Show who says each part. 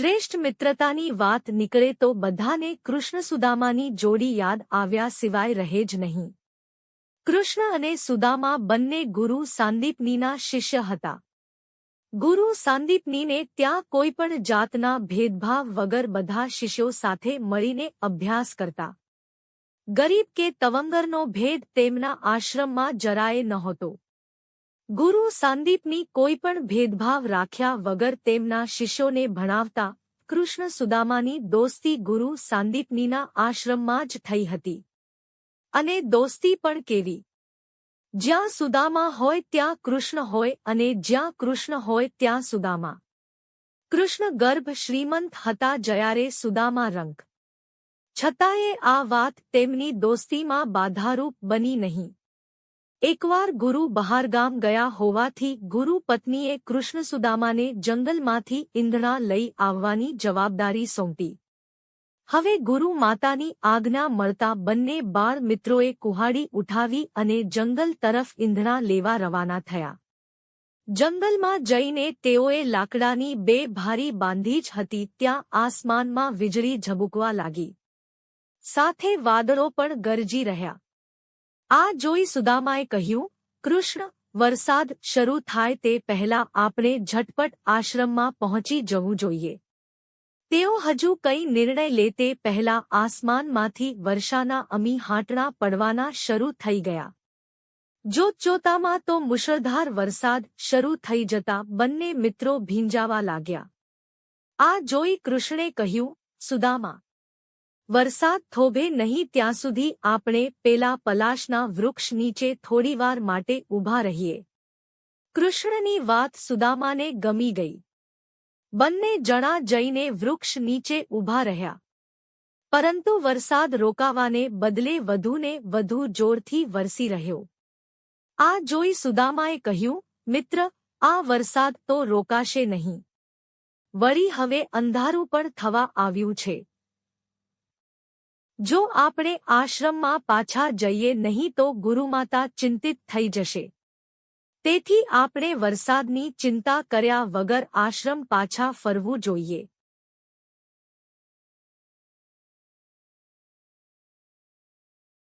Speaker 1: શ્રેષ્ઠ મિત્રતાની વાત નીકળે તો બધાને કૃષ્ણ સુદામાની જોડી યાદ આવ્યા સિવાય રહે જ નહીં. કૃષ્ણ અને સુદામા બંને ગુરુ સાંદીપનીના શિષ્ય હતા. ગુરુ સાંદીપનીને ત્યાં કોઈ પણ જાતના ભેદભાવ વગર બધા શિષ્યો સાથે મળીને અભ્યાસ કરતા. ગરીબ કે તવંગરનો ભેદ તેમના આશ્રમમાં જરાય નહોતો. ગુરુ સાંદીપની કોઈ પણ ભેદભાવ રાખ્યા વગર તેમના શિષ્યોને ભણાવતા કૃષ્ણ સુદામાની દોસ્તી ગુરુ સાંદીપનીના આશ્રમમાં જ થઈ હતી. અને દોસ્તી પણ કેવી. જ્યાં સુદામા હોય ત્યાં કૃષ્ણ હોય અને જ્યાં કૃષ્ણ હોય ત્યાં સુદામા. કૃષ્ણ ગર્ભ શ્રીમંત હતા જયારે સુદામા રંગ. છતાંય આ વાત તેમની દોસ્તીમાં બાધારૂપ બની નહીં. એકવાર ગુરુ બહારગામ ગયા હોવાથી ગુરુ પત્નીએ કૃષ્ણ સુદામાને જંગલમાંથી ઈંધણા લઈ આવવાની જવાબદારી સોંપી. હવે ગુરુ માતાની આજ્ઞા મળતા બંને બાળ મિત્રોએ કુહાડી ઉઠાવી અને જંગલ તરફ ઈંધણા લેવા રવાના થયા. જંગલમાં જઈને તેઓએ લાકડાની બે ભારી બાંધી જ હતી ત્યાં આસમાનમાં વીજળી ઝબૂકવા લાગી. સાથે વાદળો પણ ગરજી રહ્યા. આ જોઈ સુદામાએ કહ્યું, કૃષ્ણ, વરસાદ શરૂ થાય તે પહેલા આપણે ઝટપટ આશ્રમમાં પહોંચી જવું જોઈએ. તેઓ હજુ કંઈ નિર્ણય લે તે પહેલા આસમાનમાંથી વર્ષાના અમી હાંટણા પડવાના શરૂ થઈ ગયા. જોતજોતામાં તો મુશળધાર વરસાદ શરૂ થઈ જતા બંને મિત્રો ભીંજાવા લાગ્યા. આ જોઈ કૃષ્ણે કહ્યું, સુદામા વરસાદ થોભે નહીં ત્યાં સુધી આપણે પેલા પલાશના વૃક્ષ નીચે થોડીવાર માટે ઊભા રહીએ. કૃષ્ણની વાત સુદામાને ગમી ગઈ. બંને જણા જઈને વૃક્ષ નીચે ઊભા રહ્યા. પરંતુ વરસાદ રોકાવાને બદલે વધુને વધુ જોરથી વરસી રહ્યો. આ જોઈ સુદામાએ કહ્યું, મિત્ર, આ વરસાદ તો રોકાશે નહીં. વળી હવે અંધારું પણ થવા આવ્યું છે. જો આપણે આશ્રમમાં પાછા જઈએ નહીં તો ગુરુમાતા ચિંતિત થઈ જશે. તેથી આપણે વરસાદની ચિંતા કર્યા વગર આશ્રમ પાછા ફરવું જોઈએ.